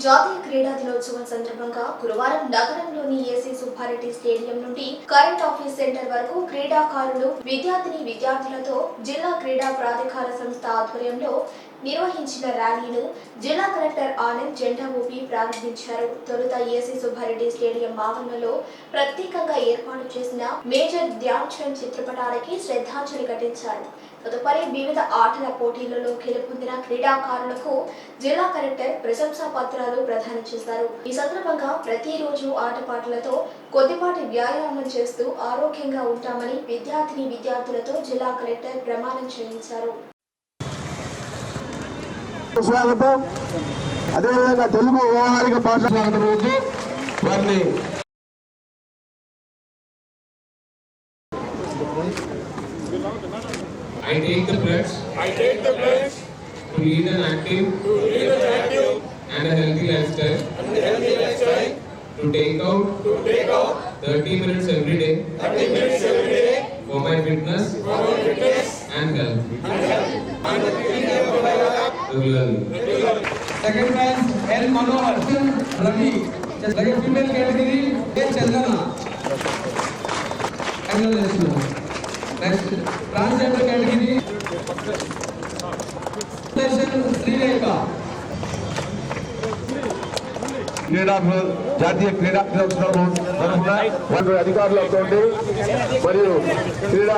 జాతీయ క్రీడా దినోత్సవం సందర్భంగా గురువారం నగరంలోని ఏసీ సుబ్బారెడ్డి స్టేడియం నుండి కరెంట్ ఆఫీస్ సెంటర్ వరకు క్రీడాకారులు విద్యార్థిని విద్యార్థులతో జిల్లా క్రీడా ప్రాధికార సంస్థ ఆధ్వర్యంలో నిర్వహించిన ర్యాలీను జిల్లా కలెక్టర్ ఆనంద్ జెండా ఊపి ప్రారంభించారు. తొలుత ఏసీ సుబ్బారెడ్డి స్టేడియం ఆవరణలో ప్రత్యేకంగా ఏర్పాటు చేసిన మేజర్ ధ్యాన్ చంద్ చిత్రపటాలకి శ్రద్ధాంజలి ఘటించారు. తదుపరి వివిధ ఆటల పోటీలలో గెలుపొందిన క్రీడాకారులకు జిల్లా కలెక్టర్ ప్రశంసా పత్రాలు ప్రదానం చేశారు. ఈ సందర్భంగా ప్రతిరోజు ఆటపాటలతో కొద్దిపాటి వ్యాయామం చేస్తూ ఆరోగ్యంగా ఉంటామని విద్యార్థిని విద్యార్థులతో జిల్లా కలెక్టర్ ప్రమాణం చేయించారు. స్వాగతం అదేవిధంగా తెలుగు వ్యవహారిక భాష స్వాగతం రోజు వారిని I take the pledge I take the pledge to lead an active to lead an active and a healthy lifestyle, and healthy lifestyle, to take out to take out 30 minutes every day 30 minutes every day for my fitness for our fitness Just like a female category, A. Chandana. Congratulations. Next, transgender category. Station Sri Lanka. క్రీడా జాతీయ క్రీడా దినోత్సవం తరఫున వారి అధికారులతో మరియు క్రీడా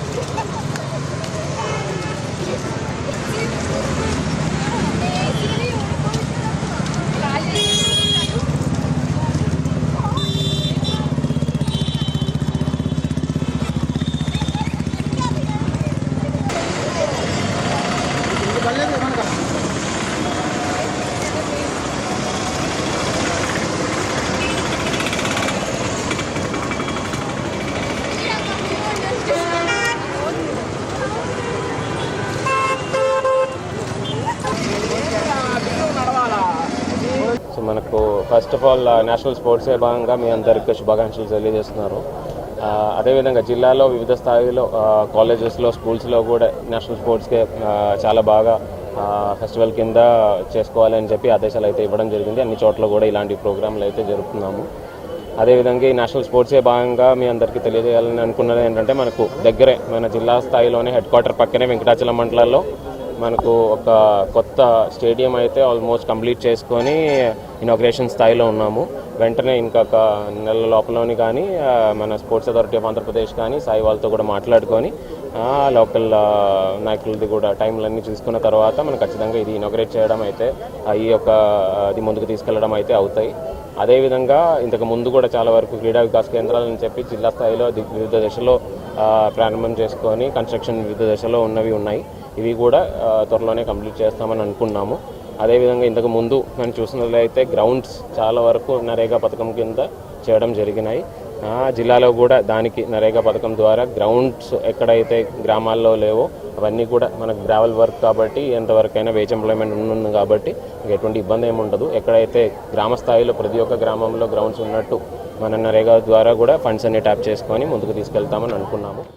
మనకు first of all national sports day భాగంగా మీ అందరికీ శుభాకాంక్షలు తెలియజేస్తున్నారు. అదేవిధంగా జిల్లాలో వివిధ స్థాయిలో కాలేజెస్లో స్కూల్స్లో కూడా నేషనల్ స్పోర్ట్స్కే చాలా బాగా ఫెస్టివల్ కింద చేసుకోవాలని చెప్పి ఆదేశాలు అయితే ఇవ్వడం జరిగింది. అన్ని చోట్ల కూడా ఇలాంటి ప్రోగ్రాంలు అయితే జరుపుతున్నాము. అదేవిధంగా ఈ నేషనల్ స్పోర్ట్సే భాగంగా మీ అందరికీ తెలియజేయాలని అనుకున్నది ఏంటంటే మనకు దగ్గరే మన జిల్లా స్థాయిలోనే హెడ్ క్వార్టర్ పక్కనే వెంకటాచలం మండలాల్లో మనకు ఒక కొత్త స్టేడియం అయితే ఆల్మోస్ట్ కంప్లీట్ చేసుకొని ఇనాగ్రేషన్ స్థాయిలో ఉన్నాము. వెంటనే ఇంకొక నెల లోపలలోని కానీ మన స్పోర్ట్స్ అథారిటీ ఆఫ్ ఆంధ్రప్రదేశ్ కానీ సాయి వాళ్ళతో కూడా మాట్లాడుకొని లోకల్ నాయకులది కూడా టైంలన్నీ చూసుకున్న తర్వాత మనం ఖచ్చితంగా ఇది ఇనాగ్రేట్ చేయడం అయితే ఈ యొక్క అది ముందుకు తీసుకెళ్ళడం అయితే అవుతాయి. అదేవిధంగా ఇంతకు ముందు కూడా చాలా వరకు క్రీడా వికాస్ కేంద్రాలని చెప్పి జిల్లా స్థాయిలో వివిధ దశలో ప్రారంభం చేసుకొని కన్స్ట్రక్షన్ వివిధ దశలో ఉన్నవి ఉన్నాయి. ఇవి కూడా త్వరలోనే కంప్లీట్ చేస్తామని అనుకున్నాము. అదేవిధంగా ఇంతకు ముందు మనం చూసినట్లయితే గ్రౌండ్స్ చాలా వరకు నరేగా పథకం కింద చేయడం జరిగినాయి. ఆ, జిల్లాలో కూడా దానికి నరేగా పథకం ద్వారా గ్రౌండ్స్ ఎక్కడైతే గ్రామాల్లో లేవో అవన్నీ కూడా మనకు గ్రావెల్ వర్క్ కాబట్టి ఎంతవరకైనా వేజ్ ఎంప్లాయ్మెంట్ ఉంటుంది కాబట్టి ఎటువంటి ఇబ్బంది ఏమి ఉండదు. ఎక్కడైతే గ్రామ స్థాయిలో ప్రతి ఒక్క గ్రామంలో గ్రౌండ్స్ ఉన్నట్టు మన నరేగా ద్వారా కూడా ఫండ్స్ అన్ని ట్యాప్ చేసుకొని ముందుకు తీసుకెళ్తామని అనుకున్నాము.